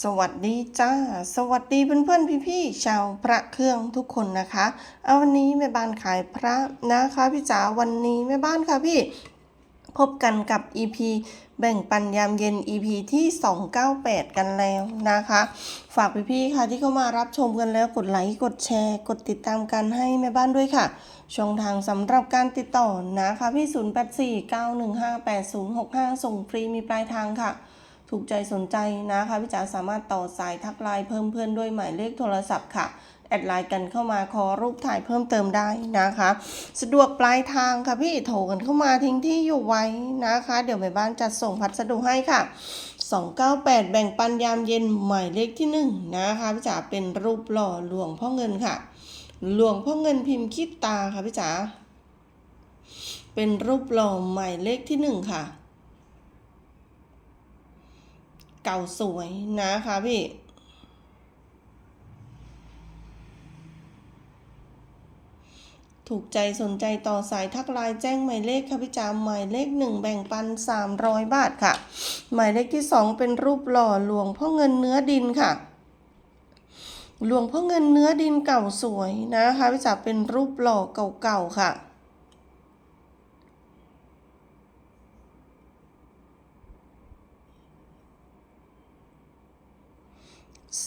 สวัสดีจ้า สวัสดีเพื่อนๆพี่ๆชาวพระเครื่องทุกคนนะคะเอาวันนี้แม่บ้านขายพระนะคะพี่จ๋าวันนี้แม่บ้านค่ะพี่ พบกันกับ EP แบ่งปันยามเย็น EP ที่ 298 กันแล้วนะคะ ฝากพี่ๆค่ะที่เข้ามารับชมกันแล้วกดไลค์กดแชร์ กดติดตามกันให้แม่บ้านด้วยค่ะ ช่องทางสำหรับการติดต่อนะคะพี่ 0849158065 ส่งฟรีมีปลายทางค่ะ ถูกใจสนใจนะคะพี่จ๋าสามารถต่อสายทักไลน์เพิ่มเพื่อนด้วยหมายเลขโทรศัพท์ค่ะแอดไลน์กันเข้ามาขอรูปถ่ายเพิ่มเติมได้นะคะ สะดวกปลายทางค่ะพี่โทรกันเข้ามาทิ้งที่อยู่ไว้นะคะ เดี๋ยวแม่บ้านจัดส่งพัสดุให้ค่ะ 298 แบ่งปันยามเย็นหมายเลขที่ 1 นะคะพี่จ๋าเป็นรูปหล่อหลวงพ่อเงินค่ะ หลวงพ่อเงินพิมพ์คิดตาค่ะพี่จ๋าเป็นรูปหล่อหมายเลขที่ 1 ค่ะ เก่าสวยนะคะพี่ถูกใจสนใจต่อสายทักไลน์แจ้งหมายเลขค่ะพี่จ๋าหมายเลขหนึ่งแบ่งปัน 300 บาทค่ะ หมายเลขที่สองเป็นรูปหล่อหลวงพ่อเงินเนื้อดินค่ะ หลวงพ่อเงินเนื้อดินเก่าสวยนะคะพี่จ๋าเป็นรูปหล่อเก่าๆค่ะ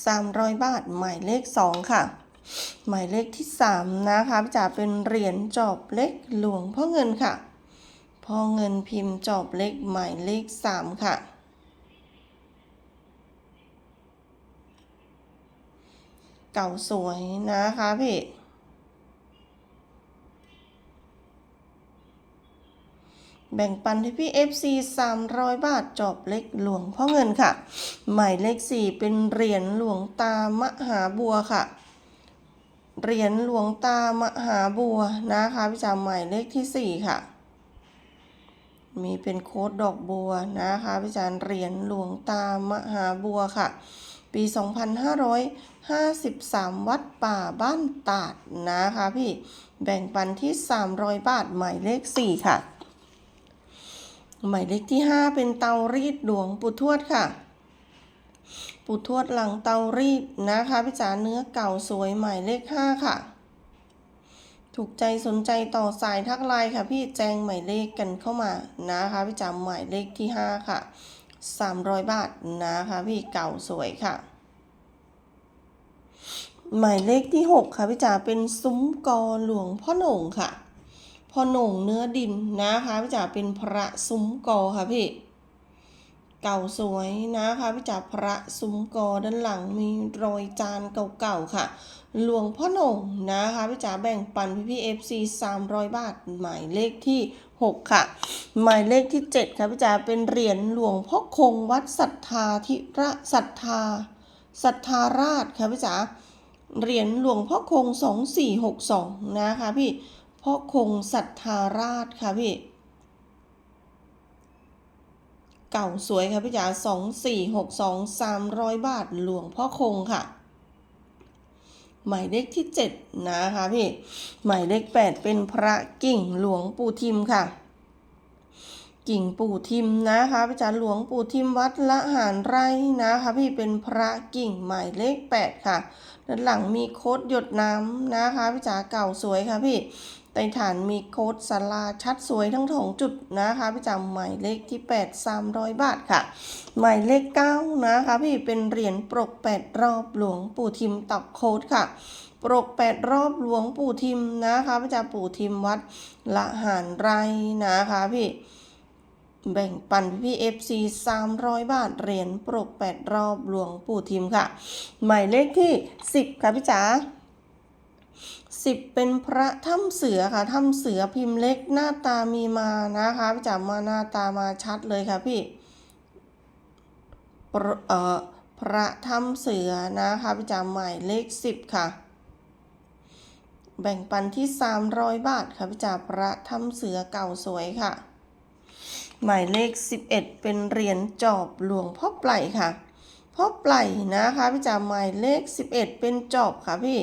300 บาท หมายเลข 2 ค่ะ หมายเลขที่ 3 นะคะพี่จ๋าเป็นเหรียญจอบเล็กหลวงพ่อเงินค่ะพ่อเงินพิมพ์จอบเล็กหมายเลข 3 ค่ะ เก่าสวยนะคะพี่ แบ่งปันให้พี่ FC 300 บาทจอบเล็กหลวงพ่อเงินค่ะ หมายเลข 4 เป็นเหรียญหลวงตามหาบัวค่ะ เหรียญหลวงตามหาบัวนะคะพี่จ๋าหมายเลขที่ 4 ค่ะ มีเป็นโค้ดดอกบัวนะคะพี่จ๋าเหรียญหลวงตามหาบัวค่ะ ปี 2553 วัดป่าบ้านตาดนะคะพี่ แบ่งปันที่ 300 บาทหมายเลข 4 ค่ะ หมายเลขที่ 5 เป็นเตารีดหลวงปู่ทวดค่ะ ปู่ทวดหลังเตารีดนะคะพี่จ๋าเนื้อเก่าสวยหมายเลข 5 ค่ะ ถูกใจสนใจต่อสายทักไลน์ค่ะ พี่แจ้งหมายเลขกันเข้ามานะคะพี่จ๋าหมายเลขที่ 5 ค่ะ 300 บาทนะคะพี่เก่าสวยค่ะหมายเลขที่ 6 ค่ะพี่จ๋าเป็นซุ้มกอหลวงพ่อหน่งค่ะ พ่อหน่งเนื้อดินนะคะพี่จ๋าเป็นพระซุ้มกอค่ะพี่ เก่าสวยนะคะพี่จ๋าพระซุ้มกอด้านหลังมีรอยจานเก่าๆค่ะ หลวงพ่อหน่งนะคะพี่จ๋าแบ่งปันพี่พี่เอฟซีสามร้อยบาทหมายเลขที่6ค่ะ หมายเลขที่7ค่ะพี่จ๋าเป็นเหรียญหลวงพ่อคงวัดศรัทธาธิระศรัทธาศรัทธาราชค่ะพี่จ๋าเหรียญหลวงพ่อคง2462นะคะพี่ พ่อคงศรัทธาราชค่ะพี่ เก่าสวยค่ะพี่จ๋าสองสี่หกสองสามร้อยบาทหลวงพ่อคงค่ะ หมายเลขที่เจ็ดนะคะพี่ หมายเลขแปดเป็นพระกิ่งหลวงปู่ทิมค่ะ กิ่งปู่ทิมนะคะพี่จ๋าหลวงปู่ทิมวัดละหารไร่นะคะพี่เป็นพระกิ่งหมายเลขแปดค่ะด้านหลังมีโคดหยดน้ำนะคะพี่จ๋าเก่าสวยค่ะพี่ ใต้ฐานมีโค้ดสลาชัดสวยทั้งสองจุดนะคะพี่จำหมายเลขที่ 8 300 บาทค่ะ หมายเลข 9 นะคะ พี่เป็นเหรียญปรก 8 รอบหลวงปู่ทิมตอกโค้ดค่ะ ปรก 8 รอบหลวงปู่ทิมนะคะพี่จำปู่ทิมวัดละหารไรนะคะพี่แบ่งปันพี่ FC 300บาทเหรียญปรก8รอบหลวงปู่ทิมค่ะ หมายเลขที่10ค่ะพี่จ๋า สิบเป็นพระถ้ำเสือค่ะถ้ำเสือพิมพ์เล็กหน้าตามีมานะคะพี่จ๋ามาหน้าตามาชัดเลยค่ะพี่เอ่อพระถ้ำเสือนะคะพี่จ๋าหมายเลขสิบค่ะ แบ่งปันที่สามร้อยบาทค่ะพี่จ๋าพระถ้ำเสือเก่าสวยค่ะ หมายเลขสิบเอ็ดเป็นเหรียญจอบหลวงพ่อไพลค่ะพ่อไพลนะคะพี่จ๋าหมายเลขสิบเอ็ดเป็นจอบค่ะพี่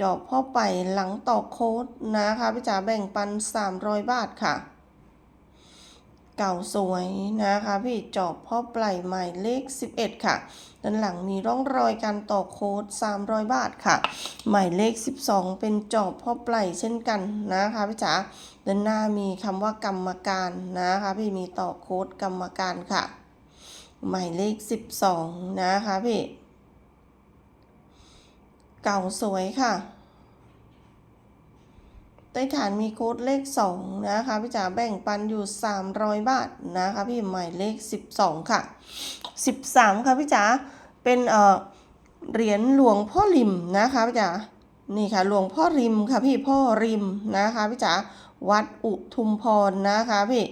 จอบพ่อไปหลังต่อโค้ดนะคะพี่จ๋าแบ่งปัน 300 บาทค่ะ เก่าสวยนะคะพี่จอบพ่อปลายหมายเลข 11 ค่ะด้านหลังมีร่องรอยการต่อโค้ด 300 บาทค่ะหมายเลข 12 เป็นจอบพ่อปลายเช่นกันนะคะพี่จ๋าด้านหน้ามีคำว่ากรรมการนะคะพี่มีต่อโค้ดกรรมการค่ะหมายเลข 12 นะคะพี่ เก่าสวยค่ะ ใต้ฐานมีโค้ดเลข 2 นะคะ พี่จ๋าแบ่งปันอยู่ 300 บาทนะคะ พี่หมายเลข 12 ค่ะ 13 ค่ะพี่จ๋าเป็นเอ่อเหรียญหลวงพ่อริมนะคะพี่จ๋านี่ค่ะหลวงพ่อริมค่ะพี่พ่อริมนะคะพี่จ๋าวัดอุทุมพรนะคะพี่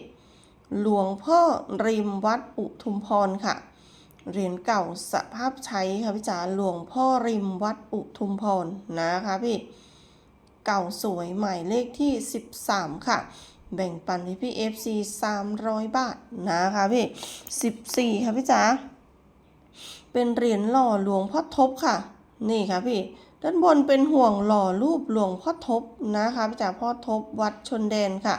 หลวงพ่อริมวัดอุทุมพรค่ะ เหรียญเก่าสภาพใช้ค่ะพี่จ๋าหลวงพ่อริมวัดอุทุมพรนะคะพี่เก่าสวยใหมายเลขที่ 13 ค่ะ แบ่งปันให้พี่ FC 300 บาทนะคะพี่ 14 ค่ะพี่จ๋าเป็นเหรียญหล่อหลวงพ่อทบค่ะ นี่ค่ะพี่ ด้านบนเป็นห่วงหล่อรูปหลวงพ่อทบนะคะพี่จ๋าพ่อทบวัดชนแดนค่ะ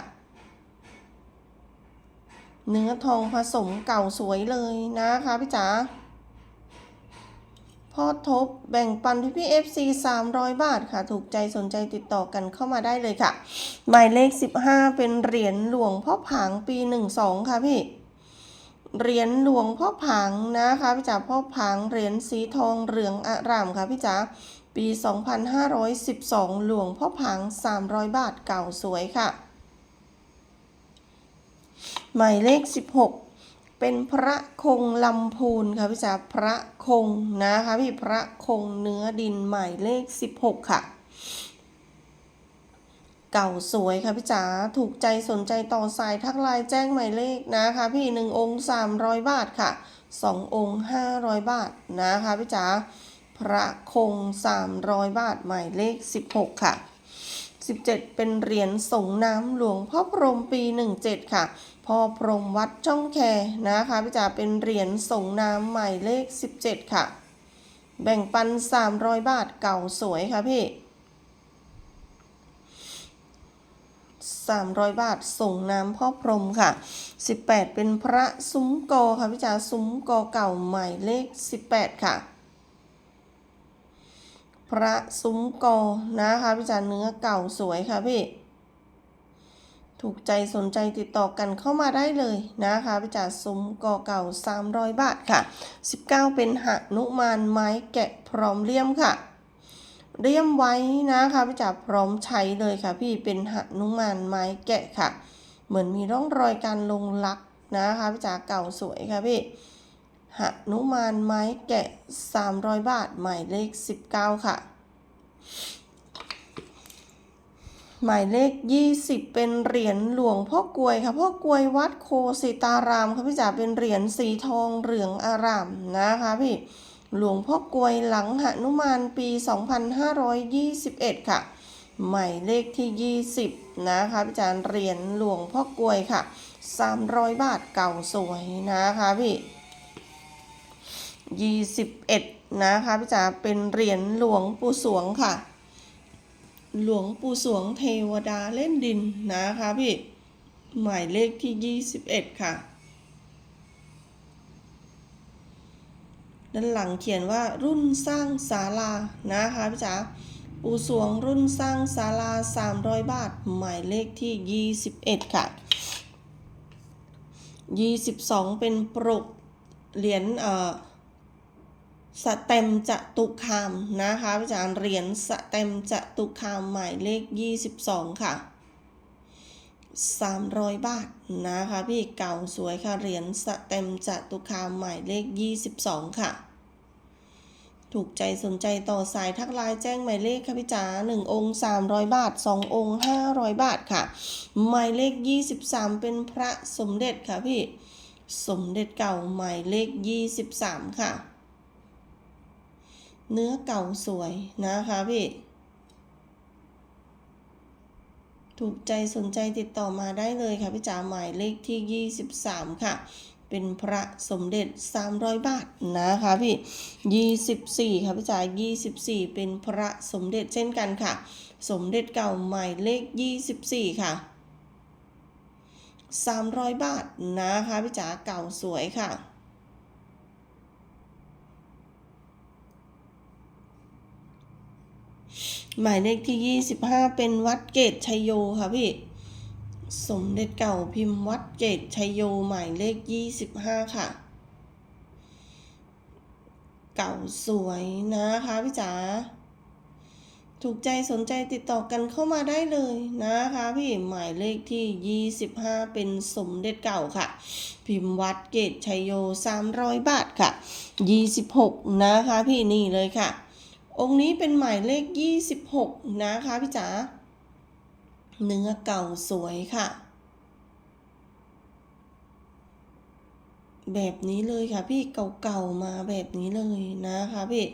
เนื้อทองผสมเก่าสวยเลยนะคะพี่จ๋าพ่อทบแบ่งปันพี่พี่ FC 300บาทค่ะ ถูกใจสนใจติดต่อกันเข้ามาได้เลยค่ะ หมายเลข15เป็นเหรียญหลวงพ่อผางปี12ค่ะพี่ เหรียญหลวงพ่อผางนะคะพี่จ๋าพ่อผางเหรียญสีทองเหลืองอร่ามค่ะพี่จ๋าปี 2512 หลวงพ่อผาง 300 บาทเก่าสวยค่ะ หมายเลข 16 เป็นพระคงลำพูนค่ะพี่จ๋าพระคงนะคะพี่พระคงเนื้อดินหมายเลข 16 ค่ะ เก่าสวยค่ะพี่จ๋าถูกใจสนใจต่อสายทักไลน์แจ้งหมายเลขนะคะพี่หนึ่งองค์ 300 บาทค่ะสององค์ 500 บาทนะคะพี่จ๋าพระคง 300 บาทหมายเลข 16 ค่ะ 17 เป็นเหรียญส่งน้ำหลวงพ่อพรมปี 17 ค่ะพ่อพรมวัดช่องแคนะคะพี่จ๋าเป็นเหรียญส่งน้ำหมายเลข 17 ค่ะ แบ่งปัน 300 บาทเก่าสวยค่ะพี่300 บาทส่งน้ำพ่อพรมค่ะ 18 เป็นพระซุ้มโกค่ะพี่จ๋าซุ้มโกเก่าหมายเลข 18 ค่ะ ระซุ้มกอนะคะพี่จ๋าเนื้อเก่าสวยค่ะพี่ ถูกใจสนใจติดต่อกันเข้ามาได้เลยนะคะพี่จ๋าซุ้มกอเก่า 300 บาทค่ะ 19 เป็นหนุมานไม้แกะพร้อมเลี่ยมค่ะเรียมไว้นะคะพี่จ๋าพร้อมใช้เลยค่ะ พี่เป็นหนุมานไม้แกะค่ะ เหมือนมีร่องรอยการลงลักนะคะพี่จ๋าเก่าสวยค่ะพี่ หนุมานไม้แกะ 300 บาท หมายเลข 19 ค่ะ หมายเลข 20 เป็นเหรียญหลวงพ่อกลวยค่ะ พ่อกลวยวัดโคสิตารามค่ะพี่จ๋า เป็นเหรียญสีทองเหลืองอารามนะคะพี่ หลวงพ่อกลวยหลังหนุมานปี 2521 ค่ะ หมายเลขที่ 20 นะคะพี่จ๋า เหรียญหลวงพ่อกลวยค่ะ 300 บาทเก่าสวยนะคะพี่ 21 นะคะพี่จ๋าเป็นเหรียญหลวงปู่สวงค่ะ หลวงปู่สวงเทวดาเล่นดินนะคะพี่ หมายเลขที่ 21 ค่ะ ด้านหลังเขียนว่ารุ่นสร้างศาลานะคะพี่จ๋าปู่สวงรุ่นสร้างศาลา 300 บาท หมายเลขที่ 21 ค่ะ22เป็นปรกเหรียญเอ่อ สเต็มจตุคามนะคะพี่จ๋าเหรียญสเต็มจตุคามหมายเลข 22 ค่ะ 300 บาทนะคะพี่เก่าสวยค่ะเหรียญสเต็มจตุคามหมายเลข 22 ค่ะ ถูกใจสนใจต่อสายทักไลน์แจ้งหมายเลขค่ะพี่จ๋า1องค์ 300 บาท 2 องค์ 500 บาทค่ะ หมายเลข 23 เป็นพระสมเด็จค่ะพี่ สมเด็จเก่าหมายเลข 23 ค่ะ เนื้อเก่าสวยนะคะพี่ถูกใจสนใจติดต่อมาได้เลยค่ะพี่จ๋าหมายเลขที่ 23 ค่ะ เป็นพระสมเด็จ 300 บาทนะคะพี่ 24 ค่ะพี่จ๋า24 เป็นพระสมเด็จเช่นกันค่ะ สมเด็จเก่าหมายเลข 24 ค่ะ 300 บาทนะคะพี่จ๋าเก่าสวยค่ะ หมายเลขที่25เป็นวัดเกตชัยโยค่ะพี่ สมเด็จเก่าพิมพ์วัดเกตชัยโยหมายเลข25ค่ะ เก่าสวยนะคะพี่จ๋าถูกใจสนใจติดต่อกันเข้ามาได้เลยนะคะพี่หมายเลขที่ 25 เป็นสมเด็จเก่าค่ะ พิมพ์วัดเกตชัยโย 300 บาทค่ะ 26 นะคะพี่นี่เลยค่ะ องค์นี้เป็นหมายเลข 26 นะคะพี่จ๋า เนื้อเก่าสวยค่ะ แบบนี้เลยค่ะพี่เก่าๆมาแบบนี้เลยนะคะพี่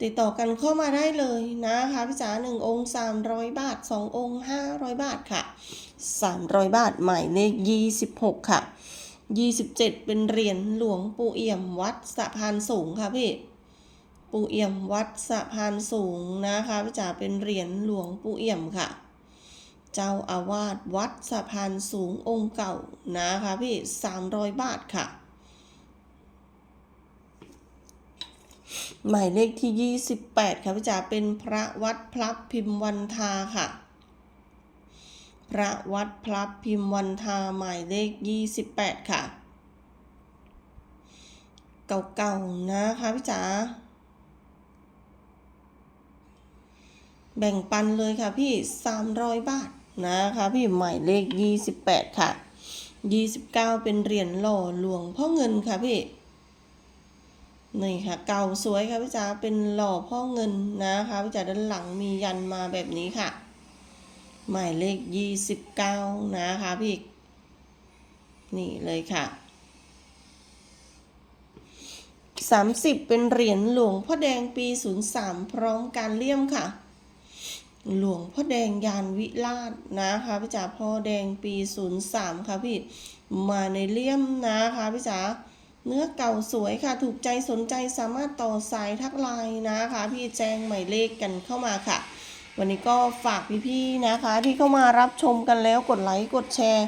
ติดต่อกันเข้ามาได้เลยนะคะพี่จ๋าหนึ่งองค์300บาท2องค์500บาทค่ะ300บาทหมายเลข26ค่ะ27เป็นเหรียญหลวงปู่เอี่ยมวัดสะพานสูงค่ะพี่ ปู่เอี่ยมวัดสะพานสูงนะคะพี่จ๋าเป็นเหรียญหลวงปู่เอี่ยมค่ะ เจ้าอาวาสวัดสะพานสูงองค์เก่านะคะพี่300บาทค่ะ หมายเลขที่ 28 ค่ะพี่จ๋าเป็นพระวัดพลับพิมพ์วันทาค่ะ พระวัดพลับพิมพ์วันทาหมายเลข 28 ค่ะ เก่าๆนะคะพี่จ๋า แบ่งปันเลยค่ะพี่ 300 บาทนะคะพี่หมายเลข 28 ค่ะ 29 เป็นเหรียญหล่อหลวงพ่อเงินค่ะพี่นี่ค่ะ เก่าสวยค่ะพี่จ๋าเป็นหล่อพ่อเงินนะคะพี่จ๋าด้านหลังมียันมาแบบนี้ค่ะ หมายเลข 29 นะคะพี่นี่เลยค่ะ30 เป็นเหรียญหลวงพ่อแดงปี 03 พร้อมการเลี่ยมค่ะ หลวงพ่อแดงยานวิราชนะคะพี่จ๋าพ่อแดงปี 03 ค่ะพี่มาในเลี่ยมนะคะพี่จ๋าเนื้อเก่าสวยค่ะถูกใจสนใจสามารถต่อสายทักไลน์นะคะ พี่แจ้งหมายเลขกันเข้ามาค่ะ วันนี้ก็ฝากพี่ๆนะคะ ที่เข้ามารับชมกันแล้วกดไลค์กดแชร์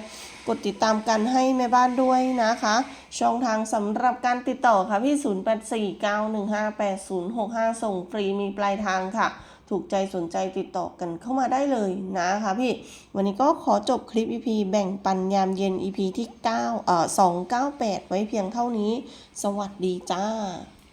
กดติดตามกันให้แม่บ้านด้วยนะคะ ช่องทางสำหรับการติดต่อค่ะพี่ 0849158065 ส่งฟรีมีปลายทางค่ะ ถูกใจสนใจติดต่อกันเข้ามาได้เลยนะคะพี่ วันนี้ก็ขอจบคลิป EP แบ่งปันยามเย็น EP ที่9เอ่อ298 ไว้เพียงเท่านี้ สวัสดีจ้า